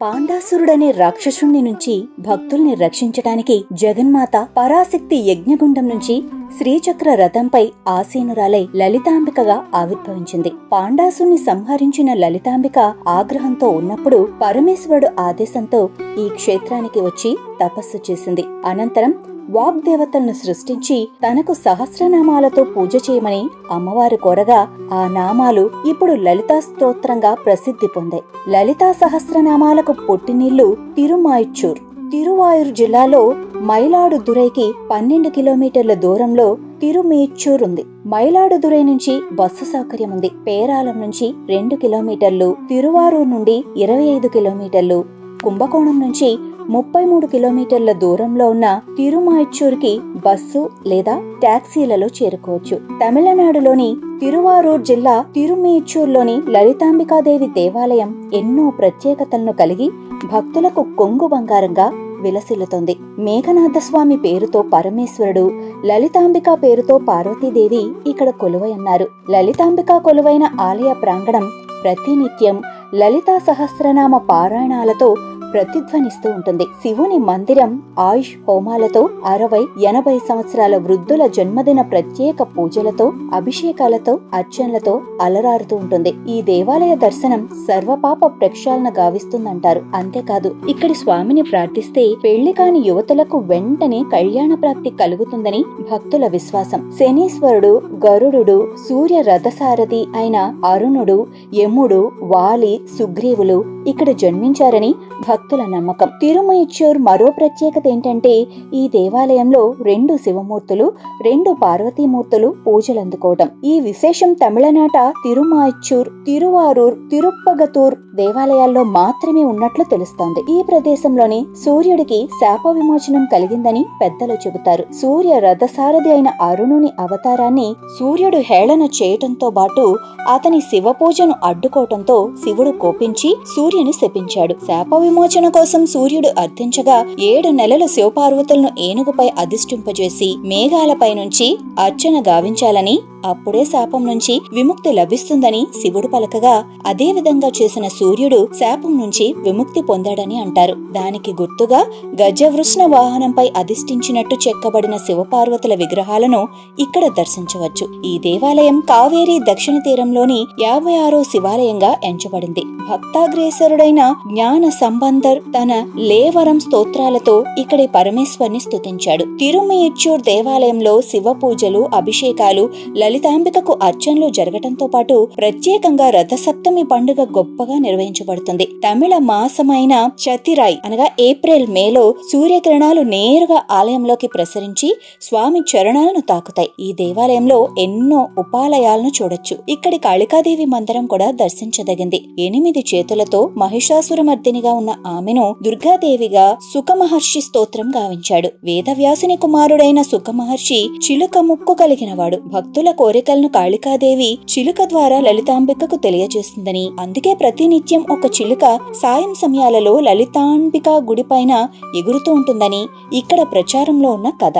పాండాసురుడనే రాక్షసుణ్ణి నుంచి భక్తుల్ని రక్షించటానికి జగన్మాత పరాశక్తి యజ్ఞగుండం నుంచి శ్రీచక్ర రథంపై ఆసీనురాలై లలితాంబికగా ఆవిర్భవించింది. పాండాసుని సంహరించిన లలితాంబిక ఆగ్రహంతో ఉన్నప్పుడు పరమేశ్వరుడు ఆదేశంతో ఈ క్షేత్రానికి వచ్చి తపస్సు చేసింది. అనంతరం వాగ్దేవతను సృష్టించి తనకు సహస్రనామాలతో పూజ చేయమని అమ్మవారు కోరగా ఆ నామాలు ఇప్పుడు లలితా స్తోత్రంగా ప్రసిద్ధి పొందాయి. లలితా సహస్రనామాలకు పుట్టినిల్లు తిరుమాయిచ్చూర్. తిరువాయూర్ జిల్లాలో మైలాడుదురైకి పన్నెండు కిలోమీటర్ల దూరంలో తిరుమేచ్చూర్ ఉంది. మైలాడుదురై నుంచి బస్సు సౌకర్యం ఉంది. పేరాలం నుంచి రెండు కిలోమీటర్లు తిరువారూర్ నుండి ఇరవై ఐదు కిలోమీటర్లు కుంభకోణం నుంచి ముప్పై మూడు కిలోమీటర్ల దూరంలో ఉన్న తిరుమాయిచ్చూర్కి బస్సు లేదా ట్యాక్సీలలో చేరుకోవచ్చు. తమిళనాడులోని తిరువారూర్ జిల్లా తిరుమేచ్చూర్లోని లలితాంబికాదేవి దేవాలయం ఎన్నో ప్రత్యేకతలను కలిగి భక్తులకు కొంగు బంగారంగా విలసిల్లుతోంది. మేఘనాథ స్వామి పేరుతో పరమేశ్వరుడు లలితాంబిక పేరుతో పార్వతీదేవి ఇక్కడ కొలువై ఉన్నారు. లలితాంబిక కొలువైన ఆలయ ప్రాంగణం ప్రతినిత్యం లలితా సహస్రనామ పారాయణాలతో ప్రతిధ్వనిస్తూ ఉంటుంది. శివుని మందిరం ఆయుష్ హోమాలతో అరవై ఎనభై సంవత్సరాల వృద్ధుల జన్మదిన ప్రత్యేక పూజలతో అభిషేకాలతో అర్చనలతో అలరారుతూ ఉంటుంది. ఈ దేవాలయ దర్శనం సర్వపాప ప్రక్షాళన గావిస్తుందంటారు. అంతేకాదు ఇక్కడి స్వామిని ప్రార్థిస్తే పెళ్ళి కాని యువతులకు వెంటనే కళ్యాణ ప్రాప్తి కలుగుతుందని భక్తుల విశ్వాసం. శనీశ్వరుడు గరుడు సూర్య రథసారథి అయిన అరుణుడు యముడు వాలి సుగ్రీవులు ఇక్కడ జన్మించారని భక్తుల నమ్మకం. తిరుమయిచ్చూర్ మరో ప్రత్యేకత ఏంటంటే ఈ దేవాలయంలో రెండు శివమూర్తులు రెండు పార్వతీమూర్తులు పూజలందుకోవటం. ఈ విశేషం తమిళనాట తిరుమాయిచ్చూర్ తిరువారూర్ తిరుప్పగతూర్ దేవాలయాల్లో మాత్రమే ఉన్నట్లు తెలుస్తోంది. ఈ ప్రదేశంలోని సూర్యుడికి శాప విమోచనం కలిగిందని పెద్దలు చెబుతారు. సూర్య రథసారథి అయిన అరుణుని అవతారాన్ని సూర్యుడు హేళన చేయటంతో పాటు అతని శివ పూజను అడ్డుకోవటంతో శివుడు కోపించి సూర్యుని శపించాడు. శాప విమోచన కోసం సూర్యుడు అర్థించగా ఏడు నెలలు శివపార్వతులను ఏనుగుపై అధిష్ఠింపజేసి మేఘాలపై నుంచి అర్చన గావించాలని అప్పుడే శాపం నుంచి విముక్తి లభిస్తుందని శివుడు పలకగా అదే విధంగా చేసిన సూర్యుడు శాపం నుంచి విముక్తి పొందాడని అంటారు. దానికి గుర్తుగా గజవృష్ణ వాహనంపై అధిష్ఠించినట్టు చెక్కబడిన శివపార్వతుల విగ్రహాలను ఇక్కడ దర్శించవచ్చు. ఈ దేవాలయం కావేరీ దక్షిణ తీరంలోని యాభై ఆరో శివాలయంగా ఎంచబడింది. భక్తాగ్రేసరుడైన జ్ఞాన సంబంధర్ తన లేవరం స్తోత్రాలతో ఇక్కడి పరమేశ్వర్ని స్తుతించాడు. తిరుమయిచ్చూర్ దేవాలయంలో శివ పూజలు అభిషేకాలు లలితాంబికకు అర్చనలు జరగటంతో పాటు ప్రత్యేకంగా రథసప్తమి పండుగ గొప్పగా నిర్వహించబడుతుంది. తమిళ మాసమైన చతిరాయ్ అనగా ఏప్రిల్ మేలో సూర్యకిరణాలు నేరుగా ఆలయంలోకి ప్రసరించి స్వామి చరణాలను తాకుతాయి. ఈ దేవాలయంలో ఎన్నో ఉపాలయాలను చూడొచ్చు. ఇక్కడి కాళికాదేవి మందిరం కూడా దర్శించదగింది. ఎనిమిది చేతులతో మహిషాసురమర్దినిగా ఉన్న ఆమెను దుర్గాదేవిగా సుఖమహర్షి స్తోత్రం గావించాడు. వేదవ్యాసుని కుమారుడైన సుఖమహర్షి చిలుక ముక్కు కలిగినవాడు. భక్తుల కోరికలను కాళికాదేవి చిలుక ద్వారా లలితాంబికకు తెలియజేస్తుందని. అందుకే ప్రతినిత్యం ఒక చిలుక సాయం సమయాలలో లలితాంబిక గుడిపైన ఎగురుతూ ఉంటుందని ఇక్కడ ప్రచారంలో ఉన్న కథ.